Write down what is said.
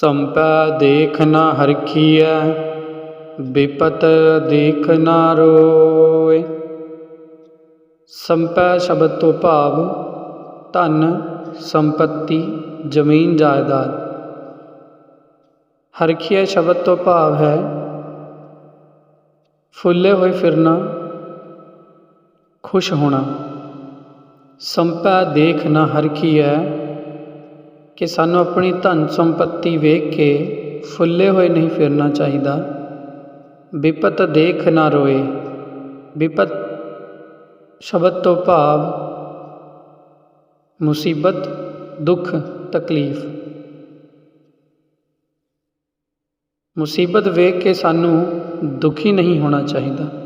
ਸੰਪੈ ਦੇਖ ਨਾ ਹਰਖੀਐ, ਬਿਪਤ ਦੇਖ ਨਾ ਰੋਏ ਸੰਪੈ ਸ਼ਬਦ ਤੋਂ ਭਾਵ, ਧਨ, ਸੰਪਤੀ, ਜ਼ਮੀਨ ਜਾਇਦਾਦ। ਹਰਖੀਐ ਸ਼ਬਦ ਤੋਂ ਭਾਵ ਹੈ, ਫੁੱਲੇ ਹੋਏ ਫਿਰਨਾ, ਖੁਸ਼ ਹੋਣਾ। ਸੰਪੈ ਦੇਖ ਨਾ ਹਰਖੀਐ ਕਿ ਸਾਨੂੰ ਆਪਣੀ ਧਨ ਸੰਪਤੀ ਵੇਖ ਕੇ ਫੁੱਲੇ ਹੋਏ ਨਹੀਂ ਫਿਰਨਾ ਚਾਹੀਦਾ। ਵਿਪਤ ਦੇਖ ਨਾ ਰੋਏ। ਵਿਪਤ ਸ਼ਬਦ ਤੋਂ ਭਾਵ ਮੁਸੀਬਤ, ਦੁੱਖ, ਤਕਲੀਫ। ਮੁਸੀਬਤ ਵੇਖ ਕੇ ਸਾਨੂੰ ਦੁਖੀ ਨਹੀਂ ਹੋਣਾ ਚਾਹੀਦਾ।